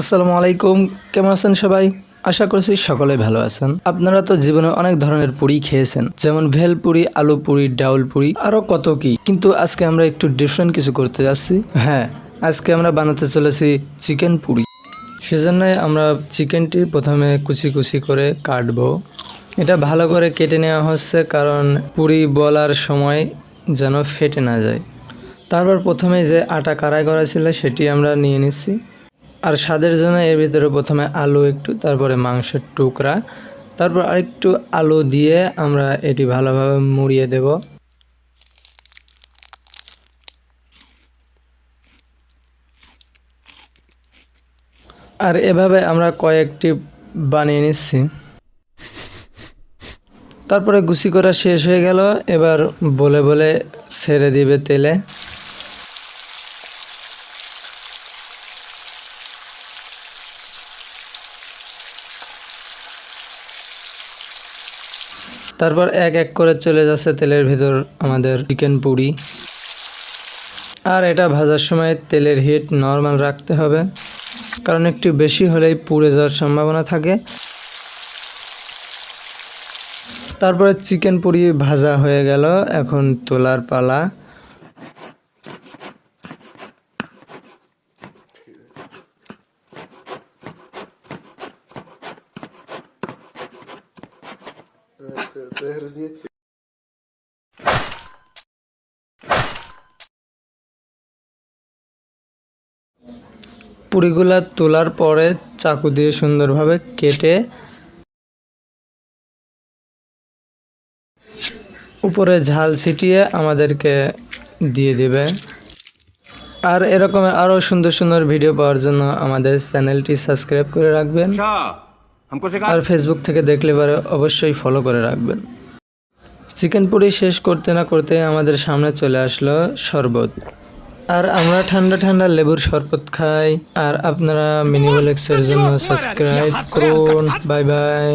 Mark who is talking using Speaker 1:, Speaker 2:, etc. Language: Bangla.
Speaker 1: আসসালামু আলাইকুম। কেমন আছেন সবাই? আশা করছি সকলে ভালো আছেন। আপনারা তো জীবনে অনেক ধরনের পুরি খেয়েছেন, যেমন ভেল পুরি আলু পুরি ডাউল পুরি আরও কত কি। কিন্তু আজকে আমরা একটু ডিফারেন্ট কিছু করতে যাচ্ছি। হ্যাঁ আজকে আমরা বানাতে চলেছি চিকেন পুরি। সেজন্যই আমরা চিকেনটি প্রথমে কুচি কুচি করে কাটবো। এটা ভালো করে কেটে নেওয়া হচ্ছে কারণ পুরি বলার সময় যেন ফেটে না যায়। তারপর প্রথমে যে আটা কারাই করা ছিল সেটি আমরা নিয়ে নিচ্ছি। আর স্বাদের জন্য এর ভিতরে প্রথমে আলু একটু, তারপরে মাংসের টুকরা, তারপর আরেকটু আলু দিয়ে আমরা এটি ভালোভাবে মুড়িয়ে দেব। আর এভাবে আমরা কয়েকটি বানিয়ে নিচ্ছি। তারপরে গুছি করা শেষ হয়ে গেল, এবার বলে বলে ছেড়ে দিবে তেলে। তারপর এক এক করে চলে যাচ্ছে তেলের ভেতর আমাদের চিকেন পুরি। আর এটা ভাজার সময় তেলের হিট নর্মাল রাখতে হবে, কারণ একটু বেশি হলেই পুড়ে যাওয়ার সম্ভাবনা থাকে। তারপরে চিকেন পুরি ভাজা হয়ে গেল, এখন তোলার পালা। to, je, to, to je hrozně... পুরিগুলা তোলার পরে চাকু দিয়ে সুন্দরভাবে কেটে উপরে ঝাল ছিটিয়ে আমাদেরকে দিয়ে দেবে। আর এরকম আরও সুন্দর সুন্দর ভিডিও পাওয়ার জন্য আমাদের চ্যানেলটি সাবস্ক্রাইব করে রাখবেন।
Speaker 2: আচ্ছা।
Speaker 1: আর ফেসবুক থেকে দেখলে পরে অবশ্যই ফলো করে রাখবেন। চিকেন পুরি শেষ করতে না করতে আমাদের সামনে চলে আসলো শরবত। আর আমরা ঠান্ডা ঠান্ডা লেবুর শরবত খাই। আর আপনারা মিনিমাল এক্সের জন্য সাবস্ক্রাইব করুন। Bye bye